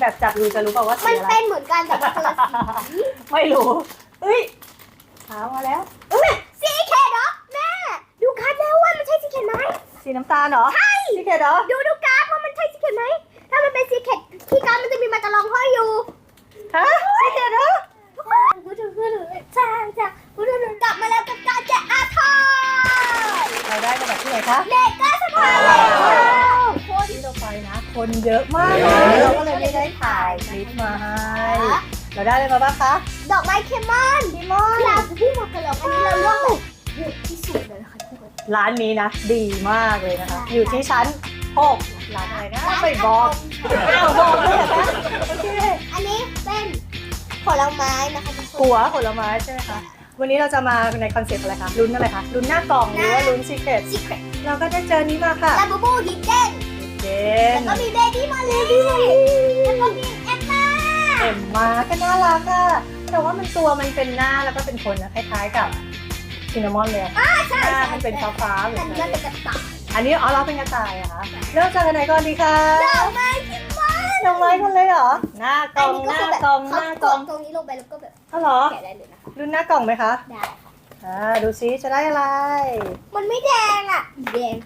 แบบจับดูจะรู้เปล่าว่าสีมันอะไร เป็นเหมือนกันแต่ว่าคนละสี ไม่รู้เอ้ยขาวมาแล้วสีเขตเหรอแม่ ดูการ์ดแล้วว่ามันใช่สีเขตไหมสีน้ำตาลเหรอใช่สีเขียวเหรอดูดูการ์ดว่ามันใช่สีเขตไหมถ้ามันเป็นสีเขตที่การ์ดมันจะมีมาตะลองห้อยอยู่ฮะสีเขียวเหรอพูดถึงพูดถึงจ้าจ้าพูดถึงกลับมาแล้วกับการแจกอาทอยเราได้มาจากที่ไหนคะเด็กก็สบายเลย คนเยอะมากเลยเราก็เลยไม่ได้ถ่ายคลิปมาให้เราได้อะไรมาบ้างคะดอกไม้เคมอนเคมอนเราพี่มากันแล้วอันนี้เราเลือกแบบเยอะที่สุดเลยนะคะทุกคนร้านนี้นะ ดีมากเลยนะคะ อยู่ที่ชั้น6ร้านอะไรนะไม่บอกอ้าวบอกเลยเหรอคะโอเคอันนี้เป็นผลไม้นะคะทุกคนกัวผลไม้ใช่ไหมคะวันนี้เราจะมาในคอนเซ็ปต์อะไรคะลุ้นอะไรคะลุ้นหน้ากล่องหรือว่าลุ้นซีเครตซีเครตเราก็ได้เจอนี้มาค่ะลาบูบูดิเด้น เจแล้วนก็มีเบบี้มาเลยแล้วก็มีแอมมาเอ็มมาก็น่ารักอะแต่ว่ามันตัวมันเป็นหน้าแล้วก็เป็นคนนะคล้ายๆกับซินนามอนเลยอะใช่หน้าใช่มันเป็นฟ้าฟ้าๆหรือแต่อะนี่ไรมันเป็นกระต่ายอันนี้อ๋อเราเป็นกระต่ายเหรอะคะเริ่มจากอันไหนก่อนดีคะดอกไม้เคมอนดอกไม้กันเลยเหรอหน้ากล่องหน้ากล่องหเขาน้ากกดล่องตรงนี้ลงไปแล้วก็แบบอ๋อเหรอแกะได้เลยนะคะลุ้นหน้ากล่องไหมคะได้ อ่าดูซิจะได้อะไร มันไม่แดงอะ แดง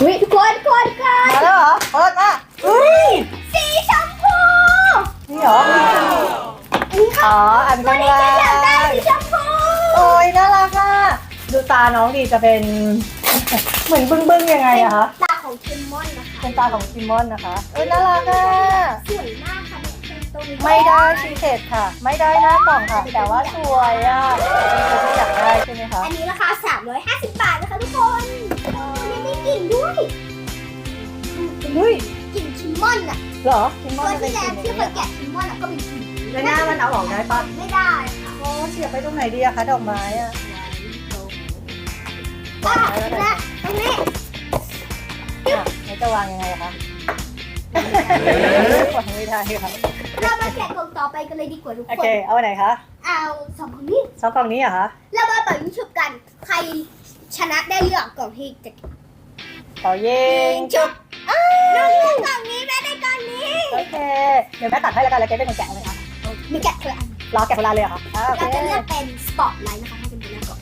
อุ้ยทุกคนทุกคนทุกคนมาแล้วเหรอ เปิดมาอุ้ยสีชมพูนี่เหรอ อันนี้ค่ะอ๋อ อันตัวข้างนี้ล่าก็อยากได้งสีชมพูโอ้ยน่ารักอะ ดูตาน้องดีจะเป็น เหมือนบึ้งบึ้งๆยังไงอะคะ ตาของเคมอนนะคะเป็นตาของคิมมอนนะคะ เอ้ยน่ารักอะ สวยมากค่ะเนี่ยตรงนี้ไม่ได้ชีเทตค่ะ ไม่ได้หน้ากล่องค่ะ แต่ว่าสวยอะเป็นที่อยากได้ใช่ไหมคะ อันนี้ราคา350 เฮ้ย กลิ่นคิมมอนอะเหรอคิมมตัอนวจะเป็นที่กแรลิ่กนที่เคนี้ยแกะคิมมอนอะก็เป็นกลิ่นนี้แล้วหน้ามันเอาออกได้ปะไม่ได้ค่ะโอ้เสียบไปตรงไหนดีอะคะดอกไม้อะอะวางไว้แล้วกันและตรงนี้อะแล้วจะวางยังไงอะคะวางไม่ได้ค่ะเรามาแกะกล่องต่อไปกันเลยดีกว่าทุกโอคเคน เอาอันไหนคะเอาสองคนนี้ซองกล่องนี้เหรอะคะเรามาเปิดวิชุบกัน ใครชนะได้เลือกกล่องที่จะต่อเยิงจุบ น้องเลือกกล่องนี้แม่ได้กล่องนี้โอเค เดี๋ยวแม่ตัดให้แล้วกันแล้วเจ๊เป็นคนแกะเลยคะมีแกะคนละอันรอแกะโบราณเลยเหรอคะอ่าโอเคเราจะเลือกเป็นสปอตไลท์นะคะถ้าเป็นตัวแรกก่อน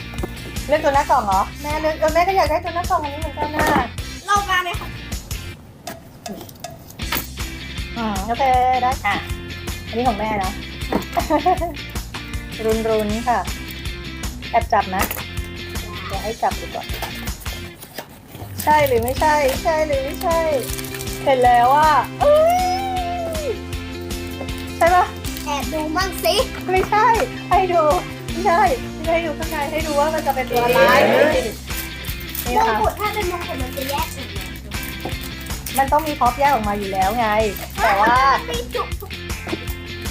เลือกตัวหน้ากล่องเหรอ แม่เลือกเออแม่ก็อยากได้ตัวหน้ากล่องอันนี้เหมือนกันนะเรามาเลยค่ะอืมโอเคได้ค่ะ อันนี้ของแม่นะ รุนรุนๆค่ะ แอบจับนะ เดี๋ยวให้จับดีกว่า ใช่หรือไม่ใช่ ใช่หรือไม่ใช่ เห็นแล้วว่าเอ้ยใช่ปะแอบดูมั่งสิไม่ใช่ ให้ดู ไม่ใช่ไม่ให้ดูข้างในให้ดูว่ามันจะเป็นตัวอะไรนี่มนะงคะกุฎถ้าเป็นมงกุฎมันจะแยกออกมามันต้องมีพ็อปแยกออกมาอยู่แล้วไง แต่ว่ามีจุกทุก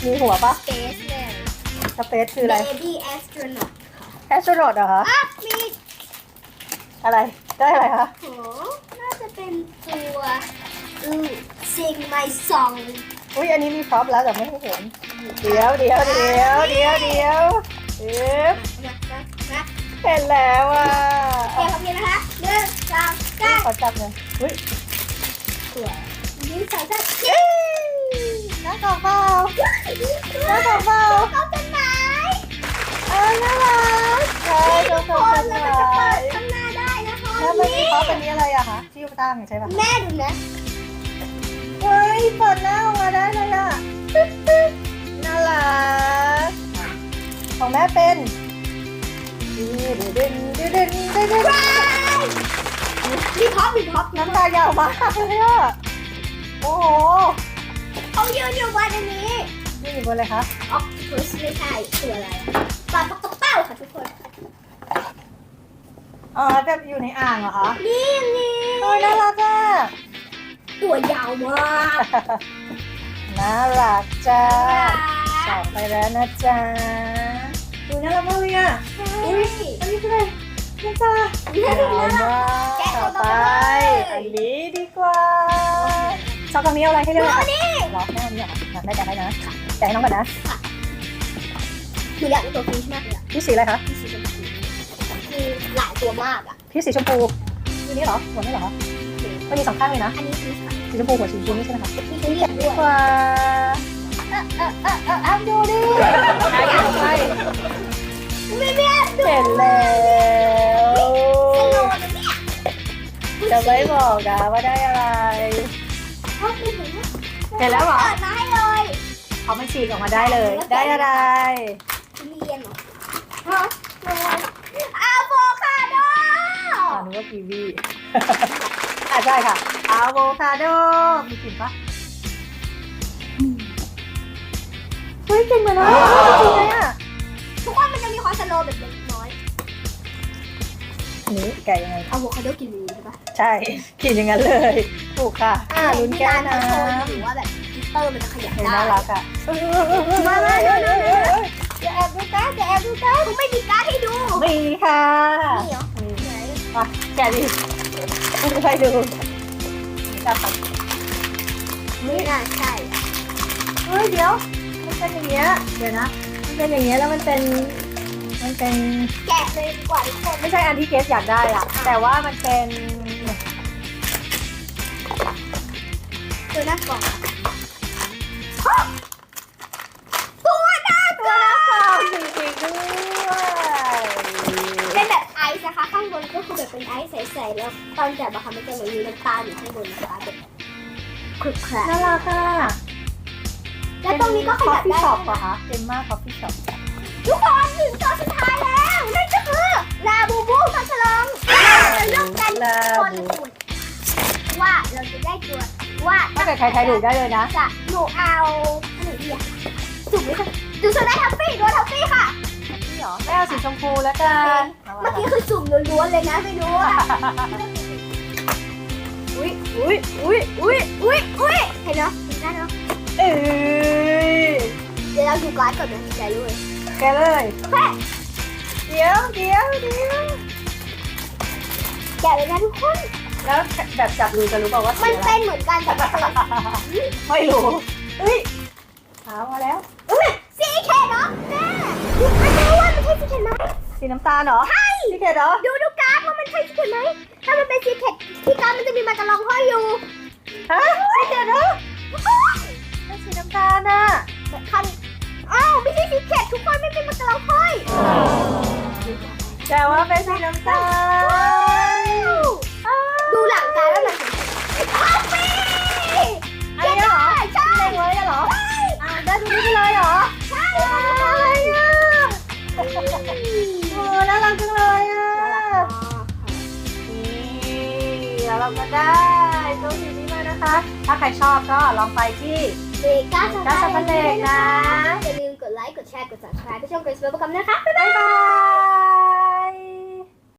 มีหัวปะสเปซเลยสเปซคืออะไร Baby astronaut แอสโตรโนดเหรอคะ อะมี อะไร ได้อะไรคะโหน่าจะเป็นตัวอือ sing my song อุ้ยอันนี้มีพ็อปแล้วแต่ไม่ให้เห็นเดี๋ยวเดี๋ยวเดี๋ยวเดี๋ยวเดี๋ยวเอ๊ะนะนะนะเห็นแล้วอะเดี๋ยวคำนี้นะคะหนึ่งสองสามขอจับหน่อยอุ้ยสวยหนึ่งสองสามเอ้ยน่ากล่องเปล่าน่ากล่องเปล่าเขาเป็นไม้เออน่ารักใช่เจ้าคตัวนแล้วสมันจะวเปิดยข้างหน้าได้นะคะ แล้วมันมีนี่พ็อปอันนี้อะไรอะคะที่ยูตั้งใช่ปะแม่ดูนะเฮ้ยเปิดหน้าออกมาได้เลยอะน่ารักของแม่เป็นดึงดึงดึงดึงดึงดึงว้ายมีท็อปมีท็อปน้ำตายาวมากเลยอะโอ้โหเขายืนอยู่บนอันนี้นี่อยู่บนเลยคะออกฟุสไม่ใช่ตัวอะไรปลาปลากระเป้าค่ะทุกคน อ๋อจะอยู่ในอ่างเหรอคะนี่นี่โอ้ยน่ารักอะตัวยาวมากน่ารักจ้าสอบไปแล้วนะจ๊ะดูน่ารักมากเลยอะอุ้ยอันนี้คืออะไรน้ำตานี่ยาดูวนะมากต่อไปอันนี้ดีกว่าชอบตรงนี้เอาอะไรให้เลือกตัวคะนี้หรอแม่เอาอันนี้เหรออะแม่แกะให้นะแกะให้น้องก่อนนะหนูอยากได้ตัวฟิชมากเลยอะพี่สีอะไรคะพี่สีชมพู มีหลายตัวมากอะ พี่สีชมพูอันนี้เหรอหัวนี่เหรอมันมีสองข้างเลยนะ อันนี้ฟิชค่ะฟสีชมพูหัวชิ้นๆนี่ใช่ไหมคะมีทุเรียนด้วยว้าเออเออเออเออเอาดูดิใช่ไม่เรียนดูเห็นแล้วสโลว์นะเนี่ยจะไม่บอกนะว่าได้อะไรเขาเป็นอย่างนี้เห็นแล้วเหรอเปิดมาให้เลยเขามันฉีกออกมาได้เลย ได้อะไรทุเรียนเหรอฮะอะโวคาโดอ่า นึกว่ากีวีอะใช่ค่ะอะโวคาโดมีกลิ่นปะเฮ้ยกลิ่นเหมือนอะไรจริงเลยอะทุกคนมันจะมีความสโลว์แบบเล็กน้อยอันนี้แกะยังไงอะโวคาโดกินดีใช่ปะใช่กลิ่นอย่างนั้นเลยถูกค่ะอ่าลุ้นแก้วนะที่ร้าเขาโชว์อยู่ว่าแบบกิตเตอร์มันจะขยับเห็นได้น่ารักอะมามาเร็วเร็วเร็วอย่าแอบดูการ์ดอย่าแอบดูการ์ดคุณไม่มีการ์ดให้ดูมีค่ะ นี่เหรอ มีไหนมาแกะดิไปดูจับไม่น่าใช่เฮ้ยเดี๋ยว มันเป็นอย่างเงี้ย เดี๋ยวนะ มันเป็นอย่างเงี้ยแล้วมันเป็น มันเป็น แกะเลยดีกว่าทุกคนไม่ใช่อันที่เกสอยากได้อะแต่ว่ามันเป็น ตัวหน้ากล่อง เป็นไอซ์ใสๆแล้วตอนจับอะค่ะมันจะเหมือนมีน้ำตาลอยู่ข้างบนนะคะแบบคลุกคลาน่ารักค่ะแล้วตรงนี้ก็ขยับได้ช็อปด้วยเหรอนะคะเอ็มมาคอฟฟี่ช็อปทุกคนถึงตัวสุดท้ายแล้วนั่นก็คือลาบูบูพัชลองเราจะเลือกกันลาคนบูละสูตรว่าเราจะได้ตัวว่าถ้าเกิดใครทายถูกได้เลยนะจะหนูเอาอันไหนดีอะสุ่มเลยค่ะดูฉันได้ทัฟฟี่ตัวทัฟฟี่ค่ะ ชมพูแล้วกันเมื่อกี้คือสุ่มล้วนๆเลยนะไม่รู้อะอุ้ยอุ้ยอุ้ยอุ้ยอุ้ยอุ้ยเห็นเนาะเห็นได้เนาะเอ้ยเดี๋ยวเราดูการ์ดก่อนนะใจรู้เลยแกเลยแค่เดี๋ยวเดี๋ยวเดี๋ยวแกะเลยนะทุกคนแล้วแบบจับดูจะรู้เปล่าว่าสีมันอะไรเป็นเหมือนกันแต่มันเป็นไม่รู้เอ้ยหามาแล้ว ใช่สีเขียวไหมสีน้ำตาลเหรอ ใช่สีเขียวเหรอ ดูดูการ์ดว่ามันใช่สีเขียวไหม ถ้ามันเป็นสีเขียวที่การ์ดมันจะมีมากระลองห้อยอยู่ฮะสีเขียวเหรอเป็นสีน้ำตาลน่ะคันอ้าวไม่ใช่สีเขียวทุกคนไม่เป็นมากระลองห้อยแต่ว่าเป็นสีน้ำตาล เราก็ได้ตัวสีนี้มานะคะ ถ้าใครชอบก็ลองไปที่เบก้าก้าสะพานเหล็กนะอย่าลืมกดไลค์ กดแชร์ กด subscribe ไปช่องเกรซเบอร์ประกำนะคะ บ๊ายบาย